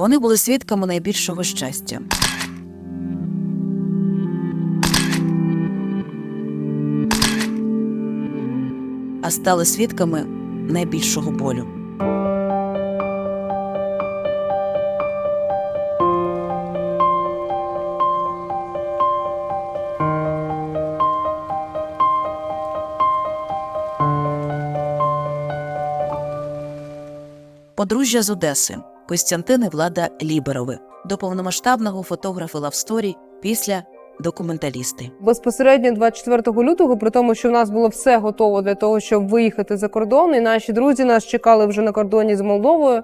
Вони були свідками найбільшого щастя. А стали свідками найбільшого болю. Подружжя з Одеси Костянтин і Влада Ліберови. До повномасштабного фотографи Лавсторі після документалісти. Безпосередньо 24 лютого, при тому, що в нас було все готово для того, щоб виїхати за кордон, і наші друзі нас чекали вже на кордоні з Молдовою.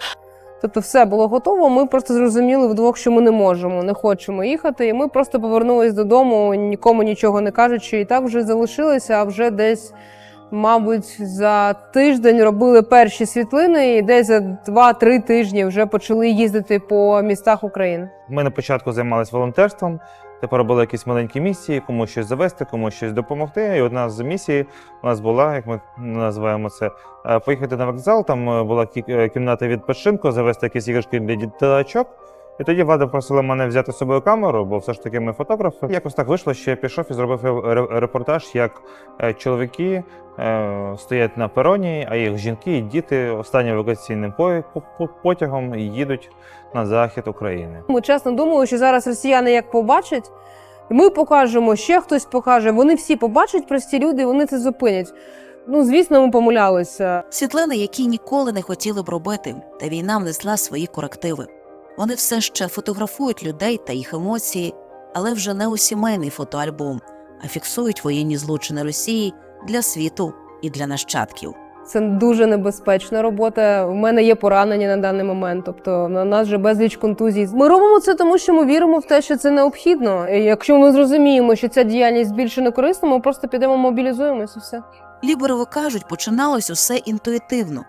Тобто, все було готово. Ми просто зрозуміли вдвох, що ми не можемо, не хочемо їхати. І ми просто повернулись додому, нікому нічого не кажучи, і так вже залишилися. А вже десь, мабуть, за тиждень робили перші світлини, і десь за 2-3 тижні вже почали їздити по містах України. Ми на початку займалися волонтерством. Тепер робили якісь маленькі місії, комусь щось завести, комусь щось допомогти. І одна з місій у нас була, як ми називаємо це, е, поїхати на вокзал. Там е, була е, кімната відпочинку, завести якісь іграшки для діточок. І тоді влада просила мене взяти з собою камеру, бо все ж таки ми фотографи. Якось так вийшло, що я пішов і зробив репортаж, як е, чоловіки е, стоять на пероні, а їх жінки і діти останнім евакуаційним по- по- потягом їдуть на захід України. Ми чесно думали, що зараз росіяни як побачать, і ми покажемо, ще хтось покаже. Вони всі побачать прості люди, вони це зупинять. Ну, звісно, ми помилялися. Світлини, які ніколи не хотіли б робити, та війна внесла свої корективи. Вони все ще фотографують людей та їх емоції, але вже не у сімейний фотоальбом, а фіксують воєнні злочини Росії для світу і для нащадків. Це дуже небезпечна робота. У мене є поранення на даний момент. Тобто на нас вже безліч контузій. Ми робимо це тому, що ми віримо в те, що це необхідно. І якщо ми зрозуміємо, що ця діяльність більше не корисна, ми просто підемо мобілізуємося. Все. Ліберови кажуть, починалось усе інтуїтивно: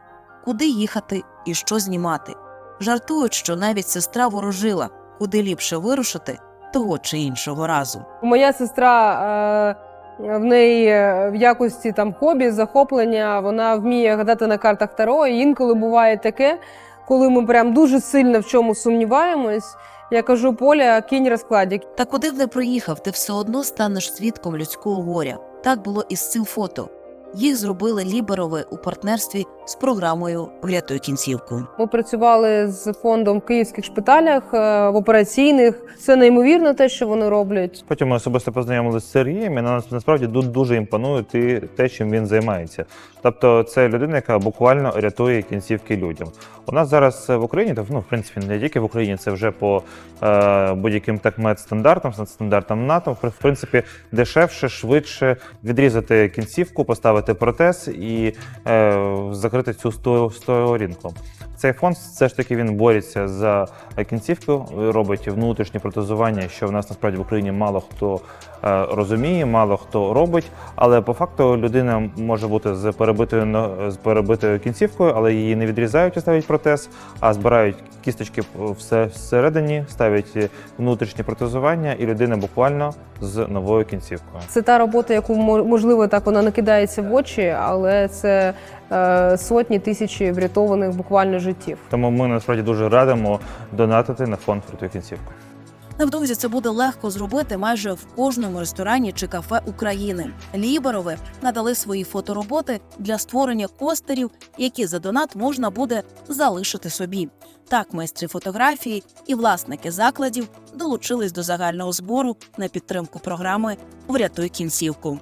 куди їхати і що знімати. Жартують, що навіть сестра ворожила, куди ліпше вирушити того чи іншого разу. Моя сестра. Е- в неї е, в якості там хобі, захоплення, вона вміє гадати на картах Таро. І інколи буває таке, коли ми прям дуже сильно в чому сумніваємось. Я кажу, Поля, кінь розкладік. Та куди б не приїхав, ти все одно станеш свідком людського горя. Так було і з цим фото. Їх зробили Ліберови у партнерстві з програмою Врятуй кінцівку. Ми працювали з фондом в київських шпиталях, е, в операційних. Це неймовірно те, що вони роблять. Потім ми особисто познайомилися з Сергієм, і на нас насправді дуже імпонує ти- те, чим він займається. Тобто, це людина, яка буквально рятує кінцівки людям. У нас зараз в Україні, та, ну в принципі, не тільки в Україні, це вже по е, будь-яким так медстандартам, стандартам НАТО. В принципі, дешевше, швидше відрізати кінцівку, поставити протез і е, закрити цю сторінку. Цей фонд все ж таки він бореться за кінцівку, робить внутрішнє протезування, що в нас насправді в Україні мало хто е, розуміє, мало хто робить. Але по факту людина може бути з перебитою з перебитою кінцівкою, але її не відрізають і ставлять протез, а збирають кісточки все всередині, ставлять внутрішнє протезування, і людина буквально з новою кінцівкою. Це та робота, яку мо- можливо так вона не кидається в очі, але це е, сотні тисячі врятованих буквально життів. Тому ми насправді дуже радимо донатити на фонд «Врятуй кінцівку. Невдовзі це буде легко зробити майже в кожному ресторані чи кафе України. Ліберови надали свої фотороботи для створення костерів, які за донат можна буде залишити собі. Так, майстри фотографії і власники закладів долучились до загального збору на підтримку програми Врятуй кінцівку.